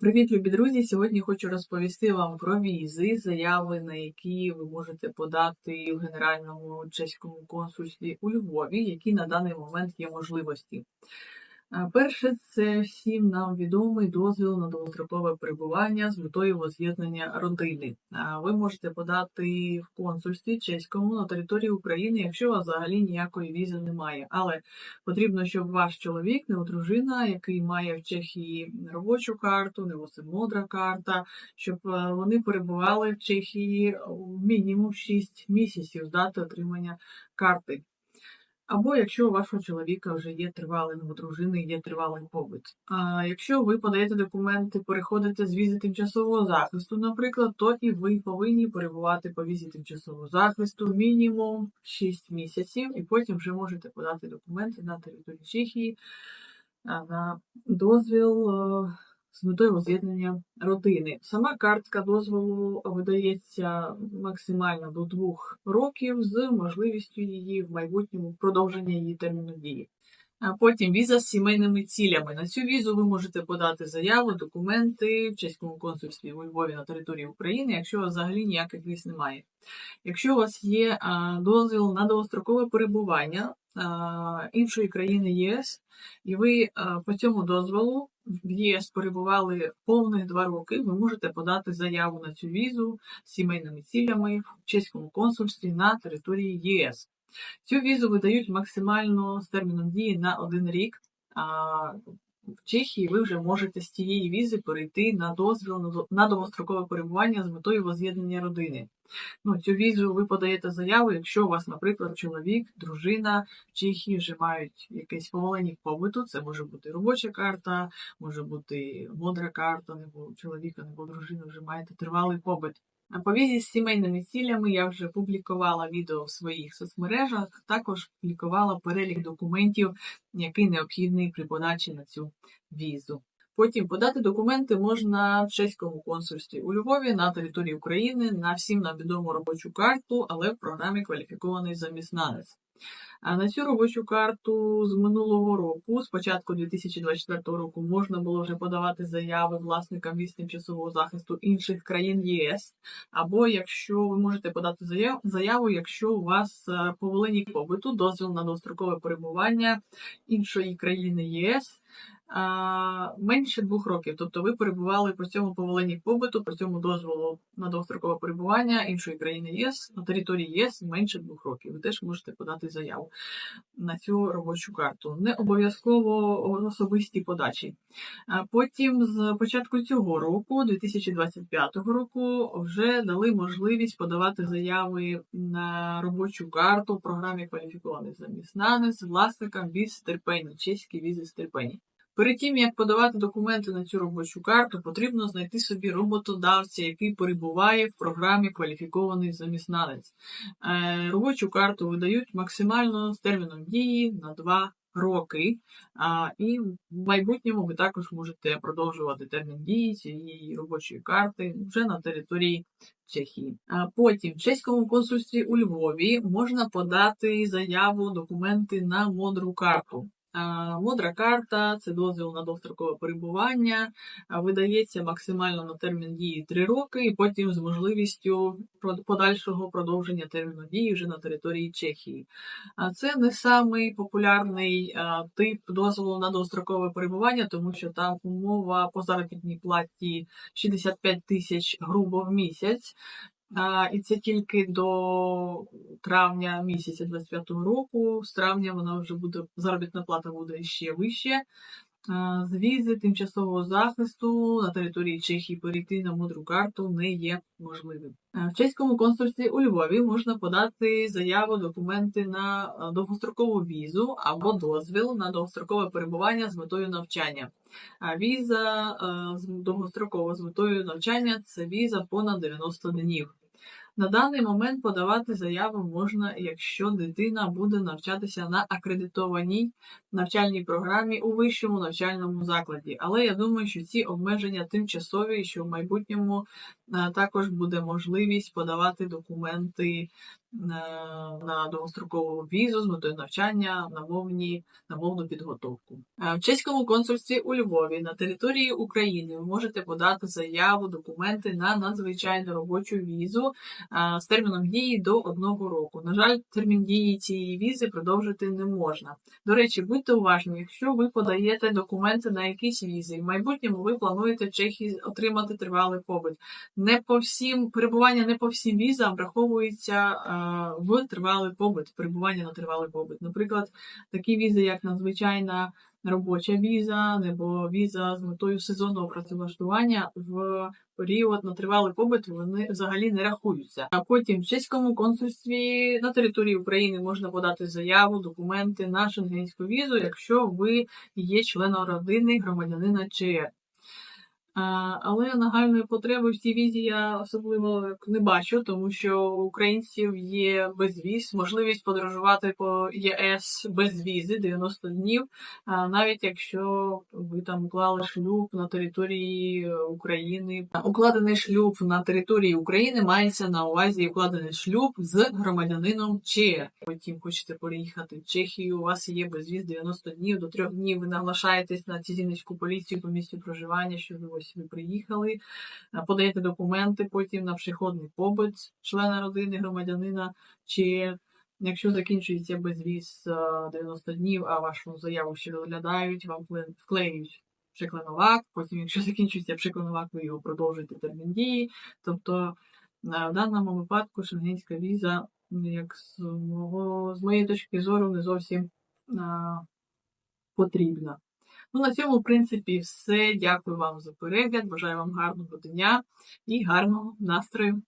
Привіт, любі друзі! Сьогодні хочу розповісти вам про візи, заяви, на які ви можете подати в Генеральному чеському консульстві у Львові, які на даний момент є можливості. Перше, це всім нам відомий дозвіл на довгострокове перебування з метою воз'єднання родини. Ви можете подати в консульстві чеському на території України, якщо у вас взагалі ніякої візи немає. Але потрібно, щоб ваш чоловік, не дружина, який має в Чехії робочу карту, не модра карта, щоб е, вони перебували в Чехії мінімум 6 місяців з дати отримання карти. Або якщо у вашого чоловіка вже є тривалий у дружини, є тривалий побут. А якщо ви подаєте документи, переходите з візи тимчасового захисту, наприклад, то і ви повинні перебувати по візі тимчасового захисту мінімум 6 місяців, і потім вже можете подати документи на території Чехії на дозвіл. З метою воз'єднання родини. Сама картка дозволу видається максимально до двох років з можливістю її в майбутньому продовження її терміну дії. А потім віза з сімейними цілями. На цю візу ви можете подати заяву, документи в чеському консульстві у Львові на території України, якщо у вас взагалі ніяких віз немає. Якщо у вас є дозвіл на довгострокове перебування іншої країни ЄС, і ви по цьому дозволу в ЄС перебували повних два роки, ви можете подати заяву на цю візу з сімейними цілями в чеському консульстві на території ЄС. Цю візу видають максимально з терміном дії на один рік. А в Чехії ви вже можете з цієї візи перейти на дозвіл на довгострокове перебування з метою воз'єднання родини. Ну, Цю візу ви подаєте заяву, якщо у вас, наприклад, чоловік, дружина в Чехії вже мають якесь поволення побуту, це може бути робоча карта, може бути мудра карта, або чоловіка, або дружина вже маєте тривалий побит. На повізі з сімейними цілями я вже публікувала відео в своїх соцмережах, також публікувала перелік документів, який необхідний при подачі на цю візу. Потім подати документи можна в чеському консульстві у Львові на території України на всім нам відому робочу карту, але в програмі кваліфікований заміснанець. А на цю робочу карту з минулого року, з початку 2024 року, можна було вже подавати заяви власникам віз тимчасового захисту інших країн ЄС. Або якщо ви можете подати заяву, якщо у вас е, по волині побиту дозвіл на дострокове перебування іншої країни ЄС менше двох років. Тобто ви перебували при цьому поволенні побуту, при цьому дозволу на довгострокове перебування іншої країни ЄС на території ЄС менше двох років. Ви теж можете подати заяву на цю робочу карту. Не обов'язково особисті подачі. Потім, з початку цього року, 2025 року, вже дали можливість подавати заяви на робочу карту в програмі кваліфікованих заміснанець власникам віз Стерпені, чеські візи Стерпені. Перед тим, як подавати документи на цю робочу карту, потрібно знайти собі роботодавця, який перебуває в програмі кваліфікований заміснанець. Е, робочу карту видають максимально з терміном дії на 2 роки, і в майбутньому ви також можете продовжувати термін дії цієї робочої карти вже на території Чехії. Потім в чеському консульстві у Львові можна подати заяву документи на модру карту. Мудра карта це дозвіл на довстрокове перебування, видається максимально на термін дії 3 роки, і потім з можливістю подальшого продовження терміну дії вже на території Чехії. Це не самий популярний тип дозволу на довстрокове перебування, тому що там умова по заробітній платі 65 тисяч грубо в місяць. А, І це тільки до травня місяця 25-го року. З травня вона вже буде, заробітна плата буде ще вище. З візи тимчасового захисту на території Чехії перейти на мудру карту не є можливим. В чеському консульстві у Львові можна подати заяву, документи на довгострокову візу або дозвіл на довгострокове перебування з метою навчання. А Віза довгострокова з метою навчання це віза понад 90 днів. На даний момент подавати заяву можна, якщо дитина буде навчатися на акредитованій навчальній програмі у вищому навчальному закладі. Але я думаю, що ці обмеження тимчасові, що в майбутньому Також буде можливість подавати документи е, на довгострокову візу з метою навчання на мовні на мовну підготовку. Е, В чеському консульстві у Львові на території України ви можете подати заяву, документи на надзвичайну робочу візу е, з терміном дії до одного року. На жаль, термін дії цієї візи продовжити не можна. До речі, будьте уважні, якщо ви подаєте документи на якісь візи, в майбутньому ви плануєте в Чехії отримати тривалий побут. Не по всім перебування не по всім візам враховується е, в тривалий побут, перебування на тривалий побут. Наприклад, такі візи, як надзвичайна робоча віза, або віза з метою сезонного працевлаштування в період на тривалий побут вони взагалі не рахуються. А потім в чеському консульстві на території України можна подати заяву, документи на шенгенську візу, якщо ви є членом родини громадянина ЧЕ. А, Але нагальної потреби в цій візі я особливо не бачу, тому що у українців є безвіз, можливість подорожувати по ЄС без візи 90 днів, а, навіть якщо ви там уклали шлюб на території України. Укладений шлюб на території України мається на увазі укладений шлюб з громадянином ЧЕ. Потім хочете переїхати в Чехію, у вас є безвіз 90 днів, до трьох днів ви наглашаєтесь на цізінницьку поліцію по місцю проживання, що ви ось ви приїхали, е, подаєте документи потім на пшеходний побит члена родини, громадянина, чи якщо закінчується безвіз е, 90 днів, а вашу заяву ще розглядають, вам вкле- вклеюють пшикленовак, потім, якщо закінчується пшикленовак, ви його продовжуєте термін дії. Тобто е, в даному випадку шенгенська віза, як з, мого, з моєї точки зору, не зовсім а, потрібна. Ну, на цьому, в принципі, все. Дякую вам за перегляд. Бажаю вам гарного дня і гарного настрою.